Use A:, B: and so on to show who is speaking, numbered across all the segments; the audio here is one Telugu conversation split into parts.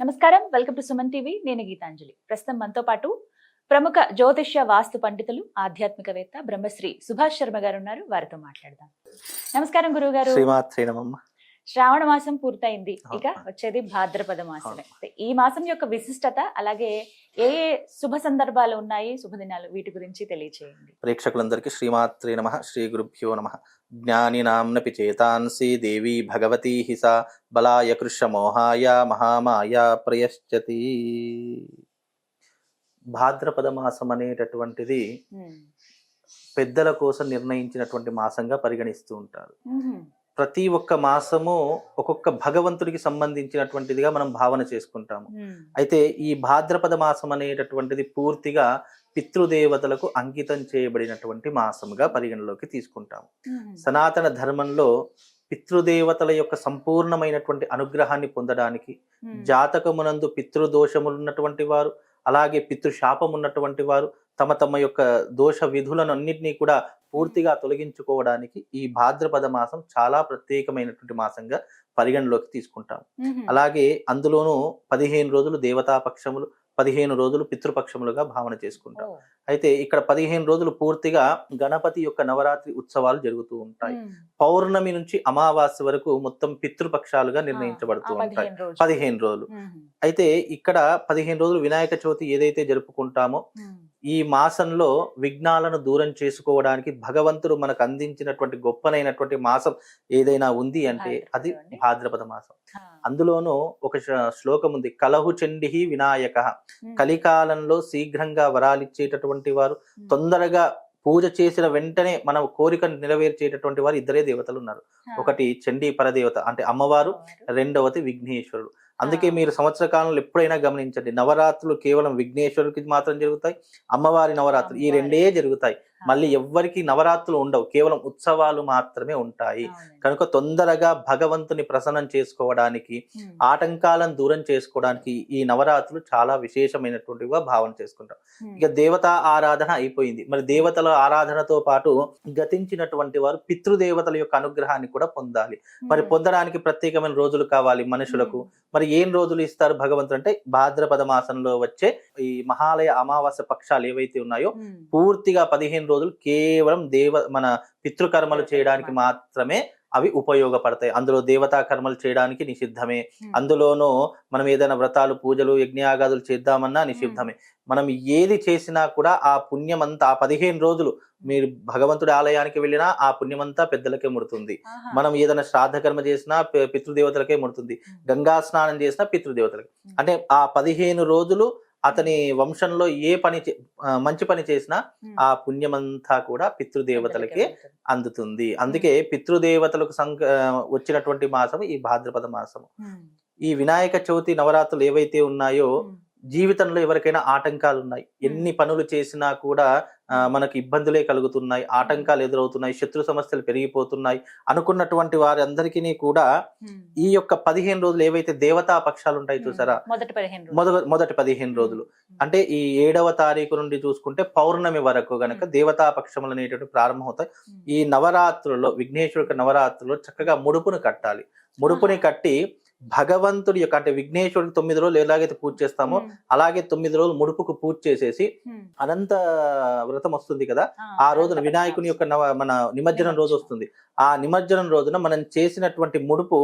A: నమస్కారం. Welcome to Suman TV. నేను గీతాంజలి. ప్రస్తుతం మనతో పాటు ప్రముఖ జ్యోతిష్య వాస్తు పండితులు ఆధ్యాత్మికవేత్త బ్రహ్మశ్రీ సుభాష్ శర్మ గారు ఉన్నారు. వారితో మాట్లాడదాం. నమస్కారం గురువు గారు శ్రావణ మాసం పూర్తయింది. ఇక వచ్చేది భాద్రపద మాసమే. ఈ మాసం యొక్క విశిష్టత అలాగే ఏ ఏ శుభ సందర్భాలు ఉన్నాయి శుభదినాలు వీటి గురించి తెలియచేయండి.
B: ప్రేక్షకులందరికీ శ్రీమాత్రి నమ శ్రీ గురుభ్యో నమ. జ్ఞానినాంనపి చేతాంసి దేవి భగవతి హిసా బలాయ కృష్ణ మోహాయ మహామాయ ప్రయశ్చతి భాద్రపద మాసం అనేటటువంటిది. పెద్దల కోసం నిర్ణయించినటువంటి మాసంగా పరిగణిస్తూ ఉంటారు. ప్రతి ఒక్క మాసము ఒక్కొక్క భగవంతుడికి సంబంధించినటువంటిదిగా మనం భావన చేసుకుంటాము. అయితే ఈ భాద్రపద మాసం అనేటటువంటిది పూర్తిగా పితృదేవతలకు అంకితం చేయబడినటువంటి మాసముగా పరిగణలోకి తీసుకుంటాము. సనాతన ధర్మంలో పితృదేవతల యొక్క సంపూర్ణమైనటువంటి అనుగ్రహాన్ని పొందడానికి. జాతకమునందు పితృదోషములు ఉన్నటువంటి వారు అలాగే పితృశాపం ఉన్నటువంటి వారు తమ తమ యొక్క దోష విధులను అన్నింటినీ కూడా పూర్తిగా తొలగించుకోవడానికి ఈ భాద్రపద మాసం చాలా ప్రత్యేకమైనటువంటి మాసంగా పరిగణలోకి తీసుకుంటాం. అలాగే అందులోనూ పదిహేను రోజులు దేవతా పక్షములు పదిహేను రోజులు పితృపక్షములుగా భావన చేసుకుంటాం. అయితే ఇక్కడ పదిహేను రోజులు పూర్తిగా గణపతి యొక్క నవరాత్రి ఉత్సవాలు జరుగుతూ ఉంటాయి. పౌర్ణమి నుంచి అమావాస్య వరకు మొత్తం పితృపక్షాలుగా నిర్ణయించబడుతూ ఉంటాయి
A: పదిహేను రోజులు.
B: అయితే ఇక్కడ పదిహేను రోజులు వినాయక చవితి ఏదైతే జరుపుకుంటామో. ఈ మాసంలో విఘ్నాలను దూరం చేసుకోవడానికి భగవంతుడు మనకు అందించినటువంటి గొప్పనైనటువంటి మాసం ఏదైనా ఉంది అంటే అది
A: భాద్రపదం
B: మాసం. అందులోనూ ఒక శ్ల- శ్లోకం ఉంది కలహు చండి వినాయక. కలికాలంలో శీఘ్రంగా వరాలిచ్చేటటువంటి వారు. తొందరగా పూజ చేసిన వెంటనే మన కోరికను నెరవేర్చేటటువంటి వారు ఇద్దరే దేవతలు ఉన్నారు. ఒకటి చండీ పరదేవత అంటే అమ్మవారు రెండవది విఘ్నేశ్వరుడు అందుకే. మీరు సంవత్సర కాలంలో ఎప్పుడైనా గమనించండి నవరాత్రులు కేవలం విఘ్నేశ్వరుడికి మాత్రం జరుగుతాయి అమ్మవారి నవరాత్రులు ఈ. రెండే జరుగుతాయి మళ్ళీ ఎవ్వరికి నవరాత్రులు ఉండవు కేవలం ఉత్సవాలు మాత్రమే ఉంటాయి. కనుక తొందరగా భగవంతుని ప్రసన్నం చేసుకోవడానికి. ఆటంకాలను దూరం చేసుకోవడానికి ఈ నవరాత్రులు చాలా విశేషమైనటువంటివిగా భావన చేసుకుంటాం. ఇక దేవతా ఆరాధన అయిపోయింది మరి దేవతల ఆరాధనతో పాటు గతించినటువంటి వారు పితృదేవతల యొక్క అనుగ్రహాన్ని కూడా పొందాలి మరి. పొందడానికి ప్రత్యేకమైన రోజులు కావాలి మనుషులకు మరి ఏం రోజులు ఇస్తారు భగవంతుడు అంటే భాద్రపద మాసంలో వచ్చే ఈ మహాలయ అమావాస్య పక్షాలు ఏవైతే ఉన్నాయో. పూర్తిగా పదిహేను రోజులు కేవలం దేవ మన పితృకర్మలు చేయడానికి మాత్రమే అవి ఉపయోగపడతాయి అందులో దేవతా కర్మలు చేయడానికి నిషిద్ధమే. అందులోనూ మనం ఏదైనా వ్రతాలు పూజలు యజ్ఞయాగాదులు చేద్దామన్నా నిషిద్ధమే మనం ఏది చేసినా కూడా ఆ పుణ్యమంతా ఆ పదిహేను రోజులు మీరు భగవంతుడి ఆలయానికి వెళ్ళినా ఆ పుణ్యమంతా పెద్దలకే ముడుతుంది. మనం ఏదైనా శ్రాద్ధ కర్మ చేసినా పితృదేవతలకే ముడుతుంది. గంగా స్నానం చేసినా పితృదేవతలకి. అంటే ఆ పదిహేను రోజులు అతని వంశంలో ఏ పని మంచి పని చేసినా. ఆ పుణ్యమంతా కూడా పితృదేవతలకే. అందుతుంది అందుకే పితృదేవతలకు సంక వచ్చినటువంటి మాసం ఈ భాద్రపద మాసం
A: ఉమ్.
B: ఈ వినాయక చవితి నవరాత్రులు ఏవైతే ఉన్నాయో. జీవితంలో ఎవరికైనా ఆటంకాలు ఉన్నాయి ఎన్ని పనులు చేసినా కూడా మనకు ఇబ్బందులే కలుగుతున్నాయి ఆటంకాలు ఎదురవుతున్నాయి శత్రు సమస్యలు పెరిగిపోతున్నాయి అనుకున్నటువంటి వారందరికీ కూడా. ఈ యొక్క పదిహేను రోజులు ఏవైతే దేవతా పక్షాలు ఉంటాయి చూసారా
A: మొదటి పదిహేను రోజులు.
B: మొదటి మొదటి పదిహేను రోజులు అంటే ఈ ఏడవ తారీఖు నుండి చూసుకుంటే పౌర్ణమి వరకు గనక. దేవతా పక్షములు అనేటువంటి ప్రారంభమవుతాయి. ఈ నవరాత్రుల్లో విఘ్నేశ్వరుడి నవరాత్రుల్లో చక్కగా ముడుపును కట్టాలి ముడుపుని కట్టి భగవంతుడి యొక్క అంటే విఘ్నేశ్వరుడికి తొమ్మిది రోజులు ఎలాగైతే పూజ చేస్తామో. అలాగే తొమ్మిది రోజులు ముడుపుకు పూజ చేసేసి. అనంత వ్రతం వస్తుంది కదా ఆ రోజున వినాయకుని యొక్క మన నిమజ్జనం రోజు వస్తుంది ఆ నిమజ్జనం రోజున మనం చేసినటువంటి ముడుపు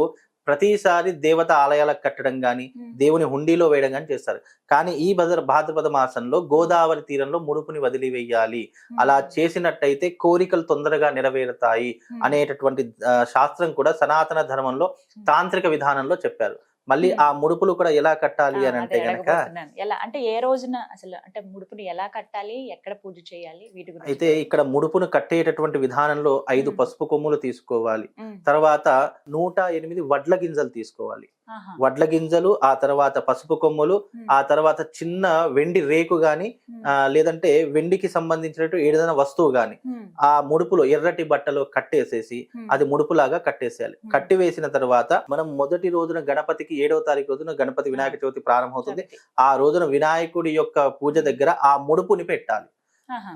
B: ప్రతిసారి దేవత ఆలయాలకు కట్టడం గాని
A: ఉమ్.
B: దేవుని హుండీలో వేయడం కానీ చేస్తారు కానీ ఈ భద్ర భాద్రపద మాసంలో గోదావరి తీరంలో ముడుపుని వదిలివేయాలి. అలా చేసినట్టయితే కోరికలు తొందరగా నెరవేరుతాయి. అనేటటువంటి శాస్త్రం కూడా సనాతన ధర్మంలో తాంత్రిక విధానంలో చెప్పారు మళ్ళీ. ఆ ముడుపులు కూడా ఎలా కట్టాలి అని అంటే
A: అడగబోతున్నాను. ఎలా అంటే ఏ రోజున అసలు అంటే ముడుపుని ఎలా కట్టాలి ఎక్కడ పూజ చేయాలి వీటి గురించి
B: అయితే ఇక్కడ ముడుపును కట్టేటటువంటి విధానంలో ఐదు. పసుపు కొమ్ములు తీసుకోవాలి. తర్వాత నూట ఎనిమిది వడ్ల గింజలు తీసుకోవాలి. వడ్ల గింజలు ఆ తర్వాత పసుపు కొమ్ములు. ఆ తర్వాత చిన్న వెండి రేకు గాని లేదంటే వెండికి సంబంధించినట్టు ఏదైనా వస్తువు గాని. ఆ ముడుపులో ఎర్రటి బట్టలో కట్టేసేసి. అది ముడుపులాగా కట్టేసేయాలి. కట్టి వేసిన తర్వాత మనం మొదటి రోజున గణపతికి ఏడవ తారీఖు రోజున గణపతి వినాయక చవితి ప్రారంభమవుతుంది. ఆ రోజున వినాయకుడి యొక్క పూజ దగ్గర ఆ ముడుపుని పెట్టాలి.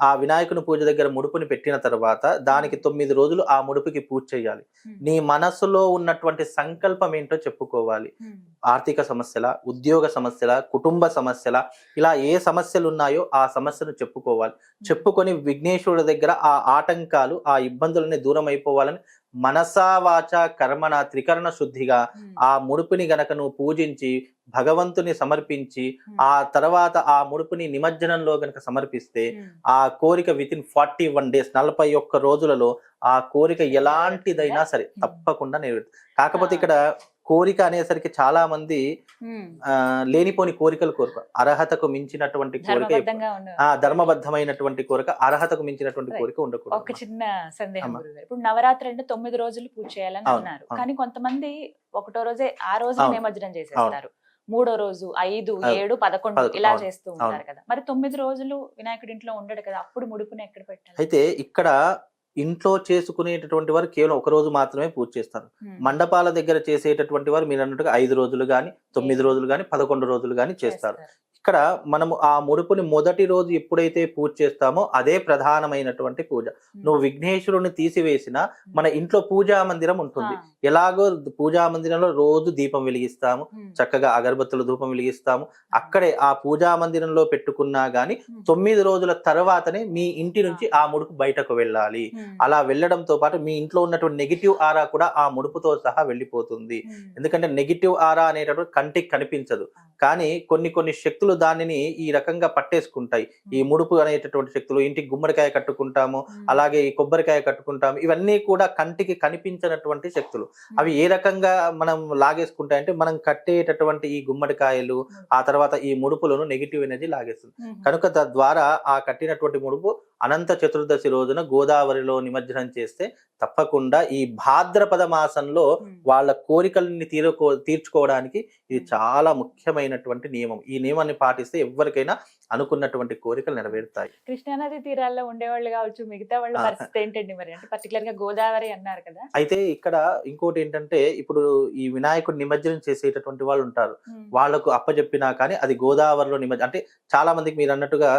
B: ఆ వినాయకుని పూజ దగ్గర ముడుపుని పెట్టిన తర్వాత దానికి తొమ్మిది రోజులు ఆ ముడుపుకి పూజ చేయాలి. నీ మనసులో ఉన్నటువంటి సంకల్పం ఏంటో చెప్పుకోవాలి. ఆర్థిక సమస్యల ఉద్యోగ సమస్యల కుటుంబ సమస్యల ఇలా ఏ సమస్యలు ఉన్నాయో ఆ సమస్యను చెప్పుకోవాలి. చెప్పుకొని విఘ్నేశ్వరుడి దగ్గర ఆ ఆటంకాలు ఆ ఇబ్బందులని దూరం అయిపోవాలని మనసా వాచ కర్మణ త్రికరణ శుద్ధిగా. ఆ ముడుపుని గనక నువ్వు పూజించి భగవంతుని సమర్పించి. ఆ తర్వాత ఆ ముడుపుని నిమజ్జనంలో గనక సమర్పిస్తే. ఆ కోరిక within forty one days నలభై ఒక్క రోజులలో ఆ కోరిక ఎలాంటిదైనా సరే తప్పకుండా నెరవేరుతుంది కాకపోతే ఇక్కడ కోరిక అనేసరికి చాలా మంది లేనిపోని కోరికలు కోరుకో అర్హతకు మించినటువంటి కోరిక ఆ ధర్మబద్ధమైనటువంటి కోరిక అర్హతకు మించినటువంటి. కోరిక
A: ఒక
B: ఉండకూడదు
A: చిన్న సందేహం ఇప్పుడు నవరాత్రి అంటే తొమ్మిది రోజులు పూజ చేయాలని అన్నారు. కానీ కొంతమంది ఒకటో రోజే ఆ రోజు. నిమజ్జనం చేసేస్తారు. మూడో రోజు ఐదు. ఏడు పదకొండు ఇలా చేస్తూ ఉంటారు కదా. మరి తొమ్మిది రోజులు వినాయకుడి ఇంట్లో ఉండడు కదా. అప్పుడు ముడుపుని ఎక్కడ పెట్టాలి?
B: అయితే ఇక్కడ ఇంట్లో చేసుకునేటటువంటి వారు కేవలం ఒక రోజు మాత్రమే పూజ చేస్తారు. మండపాల దగ్గర చేసేటటువంటి వారు మీరు అన్నట్టుగా ఐదు రోజులు గాని తొమ్మిది రోజులు గాని పదకొండు రోజులు గాని చేస్తారు. ఇక్కడ మనము ఆ ముడుపుని మొదటి రోజు ఎప్పుడైతే పూజ చేస్తామో అదే ప్రధానమైనటువంటి పూజ. నువ్వు విఘ్నేశ్వరుని తీసివేసిన మన ఇంట్లో పూజా మందిరం ఉంటుంది. ఎలాగో పూజా మందిరంలో రోజు దీపం వెలిగిస్తాము. చక్కగా అగరబత్తుల ధూపం వెలిగిస్తాము అక్కడే ఆ పూజా మందిరంలో పెట్టుకున్నా గాని. తొమ్మిది రోజుల తర్వాతనే మీ ఇంటి నుంచి ఆ ముడుపు బయటకు వెళ్ళాలి. అలా వెళ్ళడంతో పాటు మీ ఇంట్లో ఉన్నటువంటి నెగిటివ్ ఆరా కూడా ఆ ముడుపుతో సహా వెళ్ళిపోతుంది. ఎందుకంటే నెగిటివ్ ఆరా అనేటటువంటి కంటికి కనిపించదు కానీ కొన్ని కొన్ని శక్తులు దానిని ఈ రకంగా పట్టేసుకుంటాయి. ఈ ముడుపు అనేటటువంటి శక్తులు ఇంటికి గుమ్మడికాయ కట్టుకుంటాము. అలాగే ఈ కొబ్బరికాయ కట్టుకుంటాము ఇవన్నీ కూడా కంటికి కనిపించినటువంటి శక్తులు. అవి ఏ రకంగా మనం లాగేసుకుంటాయంటే మనం కట్టేటటువంటి ఈ గుమ్మడికాయలు ఆ తర్వాత ఈ ముడుపులను నెగిటివ్ ఎనర్జీ లాగేస్తుంది. కనుక తద్వారా ఆ కట్టినటువంటి ముడుపు అనంత చతుర్దశి రోజున గోదావరిలో నిమజ్జనం చేస్తే తప్పకుండా ఈ భాద్రపద మాసంలో. వాళ్ళ కోరికల్ని తీరుకో తీర్చుకోవడానికి ఇది చాలా ముఖ్యమైనటువంటి నియమం ఈ నియమాన్ని పాటిస్తే ఎవరికైనా అనుకున్నటువంటి కోరికలు నెరవేరుతాయి
A: కృష్ణానది తీరాల్లో ఉండేవాళ్ళు కావచ్చు మిగతా వాళ్ళ. పరిస్థితి ఏంటండి మరి అంటే పర్టికులర్గా గోదావరి అన్నారు కదా
B: అయితే ఇక్కడ ఇంకోటి ఏంటంటే ఇప్పుడు ఈ వినాయకుడు నిమజ్జనం చేసేటటువంటి వాళ్ళు ఉంటారు. వాళ్ళకు అప్పచెప్పినా కానీ అది గోదావరిలో నిమజ్జనం అంటే చాలా మందికి మీరు అన్నట్టుగా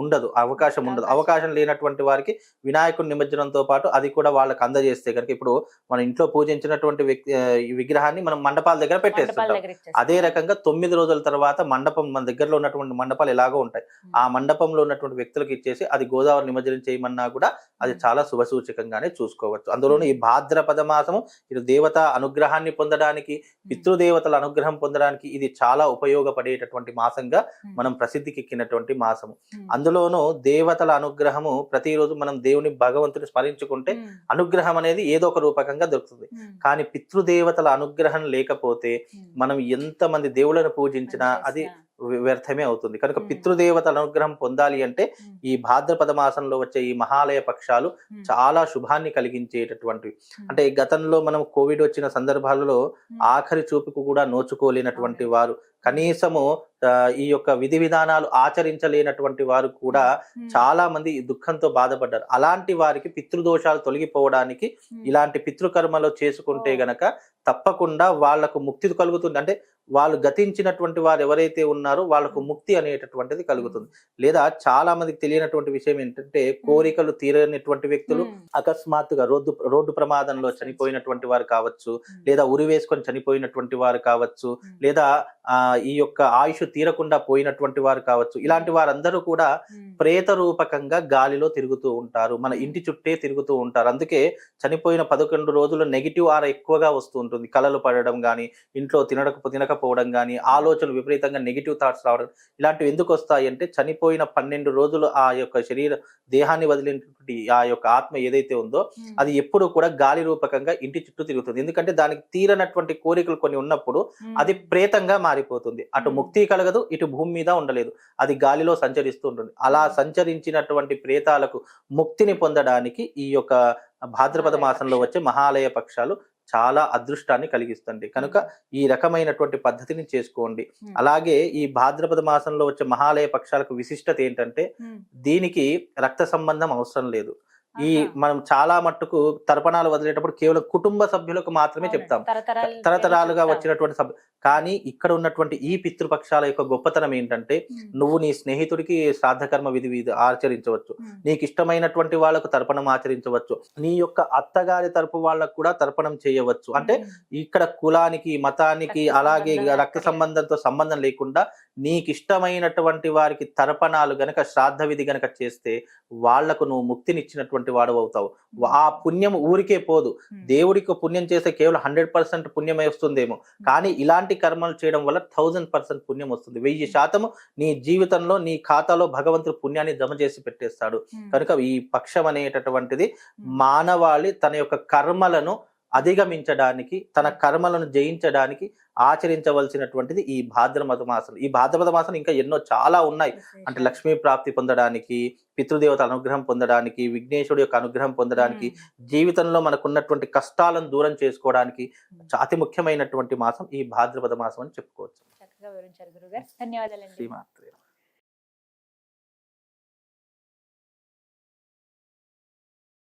B: ఉండదు అవకాశం ఉండదు
A: అవకాశం.
B: లేనటువంటి వారికి వినాయకుడి నిమజ్జనంతో పాటు అది కూడా వాళ్ళకి అందజేస్తే కనుక ఇప్పుడు మన ఇంట్లో పూజించినటువంటి విగ్రహాన్ని మనం మండపాల దగ్గర పెట్టేస్తుంటాం
A: ఇచ్చేస్తారు.
B: అదే రకంగా తొమ్మిది రోజుల తర్వాత మండపం మన దగ్గరలో ఉన్నటువంటి మండపాలు ఎలాగో ఉంటాయి
A: ఉమ్.
B: ఆ మండపంలో ఉన్నటువంటి వ్యక్తులకు ఇచ్చేసి అది గోదావరి నిమజ్జనం చేయమన్నా కూడా అది. చాలా శుభ సూచకంగానే చూసుకోవచ్చు అందులోనూ ఈ భాద్రపద మాసము ఇది దేవత అనుగ్రహాన్ని పొందడానికి పితృదేవతల అనుగ్రహం పొందడానికి ఇది చాలా ఉపయోగపడేటటువంటి మాసంగా. మనం ప్రసిద్ధికి ఎక్కినటువంటి మాసము. అందులోనూ దేవతల అనుగ్రహము ప్రతిరోజు మనం దేవుని భగవంతుని స్మరించుకుంటే. అనుగ్రహం అనేది ఏదో ఒక రూపకంగా దొరుకుతుంది. కానీ పితృదేవతల అనుగ్రహం లేకపోతే. మనం ఎంతమంది దేవులను పూజించినా అది వ్యర్థమే అవుతుంది కనుక
A: మ్మ్.
B: పితృదేవతల అనుగ్రహం పొందాలి అంటే. ఈ భాద్రపద మాసంలో వచ్చే ఈ మహాలయ పక్షాలు. చాలా శుభాన్ని కలిగించేటటువంటివి. అంటే గతంలో మనం కోవిడ్ వచ్చిన సందర్భాలలో. ఆఖరి చూపుకు కూడా నోచుకోలేనటువంటి. వారు కనీసము ఈ యొక్క విధి విధానాలు ఆచరించలేనటువంటి వారు కూడా
A: ఉమ్.
B: చాలా మంది ఈ దుఃఖంతో బాధపడ్డారు అలాంటి వారికి పితృదోషాలు తొలగిపోవడానికి
A: ఉమ్.
B: ఇలాంటి పితృకర్మలు చేసుకుంటే
A: ఓ.
B: గనక తప్పకుండా వాళ్ళకు ముక్తి కలుగుతుంది అంటే వాళ్ళు గతించినటువంటి వారు ఎవరైతే ఉన్నారో వాళ్ళకు ముక్తి అనేటటువంటిది కలుగుతుంది లేదా చాలా మందికి తెలియనటువంటి విషయం ఏంటంటే కోరికలు తీరనటువంటి వ్యక్తులు. అకస్మాత్తుగా రోడ్డు రోడ్డు ప్రమాదంలో చనిపోయినటువంటి వారు కావచ్చు. లేదా ఉరి వేసుకొని చనిపోయినటువంటి వారు కావచ్చు. లేదా ఆ ఈ యొక్క ఆయుష్ తీరకుండా పోయినటువంటి వారు కావచ్చు ఇలాంటి వారందరూ కూడా. ప్రేత రూపకంగా గాలిలో తిరుగుతూ ఉంటారు మన ఇంటి చుట్టే తిరుగుతూ ఉంటారు అందుకే చనిపోయిన పదకొండు రోజులు నెగిటివ్ ఆర ఎక్కువగా వస్తూ ఉంటుంది కలలు పడడం కానీ ఇంట్లో తినడక తినకపోవడం కానీ ఆలోచనలు విపరీతంగా నెగిటివ్ థాట్స్ రావడం ఇలాంటివి ఎందుకు వస్తాయి అంటే చనిపోయిన పన్నెండు రోజులు ఆ యొక్క శరీర దేహాన్ని వదిలినటువంటి ఆ యొక్క ఆత్మ ఏదైతే ఉందో. అది ఎప్పుడు కూడా గాలి రూపకంగా ఇంటి చుట్టూ తిరుగుతుంది ఎందుకంటే దానికి తీరనటువంటి కోరికలు కొన్ని ఉన్నప్పుడు. అది ప్రేతంగా మారిపోతుంది అటు. ముక్తి కలగదు ఇటు భూమి మీద ఉండలేదు అది గాలిలో సంచరిస్తూ ఉంటుంది అలా
A: మ్మ్.
B: సంచరించినటువంటి ప్రేతాలకు ముక్తిని పొందడానికి ఈ యొక్క భాద్రపద మాసంలో. వచ్చే మహాలయ పక్షాలు చాలా అదృష్టాన్ని కలిగిస్తుంది కనుక ఈ రకమైనటువంటి పద్ధతిని చేసుకోండి
A: ఉమ్.
B: అలాగే ఈ భాద్రపద మాసంలో వచ్చే మహాలయ పక్షాలకు విశిష్టత ఏంటంటే. దీనికి రక్త సంబంధం అవసరం లేదు ఈ. మనం చాలా మట్టుకు తర్పణాలు వదిలేటప్పుడు కేవలం కుటుంబ సభ్యులకు మాత్రమే. చెప్తాం
A: తరతరాలు
B: తరతరాలుగా. వచ్చినటువంటి సభ్యు కానీ ఇక్కడ ఉన్నటువంటి ఈ పితృపక్షాల యొక్క గొప్పతనం ఏంటంటే నువ్వు నీ స్నేహితుడికి శ్రాద్ధకర్మ విధి విధి ఆచరించవచ్చు నీకు ఇష్టమైనటువంటి వాళ్ళకు తర్పణం ఆచరించవచ్చు నీ యొక్క అత్తగారి తరపు వాళ్ళకు కూడా తర్పణం చేయవచ్చు అంటే ఇక్కడ కులానికి మతానికి అలాగే రక్త. సంబంధంతో సంబంధం లేకుండా నీకు ఇష్టమైనటువంటి వారికి తర్పణాలు గనక శ్రాద్ధ విధి గనక చేస్తే వాళ్ళకు నువ్వు ముక్తినిచ్చినటువంటి వాడు అవుతావు. ఆ పుణ్యం ఊరికే పోదు. దేవుడికి పుణ్యం చేస్తే కేవలం హండ్రెడ్ పర్సెంట్ పుణ్యమే వస్తుందేమో. కానీ ఇలాంటి కర్మలు చేయడం వల్ల థౌజండ్ పర్సెంట్ పుణ్యం వస్తుంది. వెయ్యి శాతము నీ జీవితంలో నీ ఖాతాలో భగవంతుడు పుణ్యాన్ని జమ చేసి పెట్టేస్తాడు. కనుక ఈ పక్షం అనేటటువంటిది మానవాళి తన యొక్క కర్మలను అధిగమించడానికి తన కర్మలను జయించడానికి ఆచరించవలసినటువంటిది ఈ భాద్రపద మాసం. ఈ భాద్రపద మాసం ఇంకా ఎన్నో చాలా ఉన్నాయి. అంటే లక్ష్మీ ప్రాప్తి పొందడానికి పితృదేవత అనుగ్రహం పొందడానికి విఘ్నేశ్వరుడు యొక్క అనుగ్రహం పొందడానికి జీవితంలో మనకున్నటువంటి కష్టాలను దూరం చేసుకోవడానికి అతి ముఖ్యమైనటువంటి మాసం ఈ భాద్రపద మాసం అని చెప్పుకోవచ్చు.
A: చక్కగా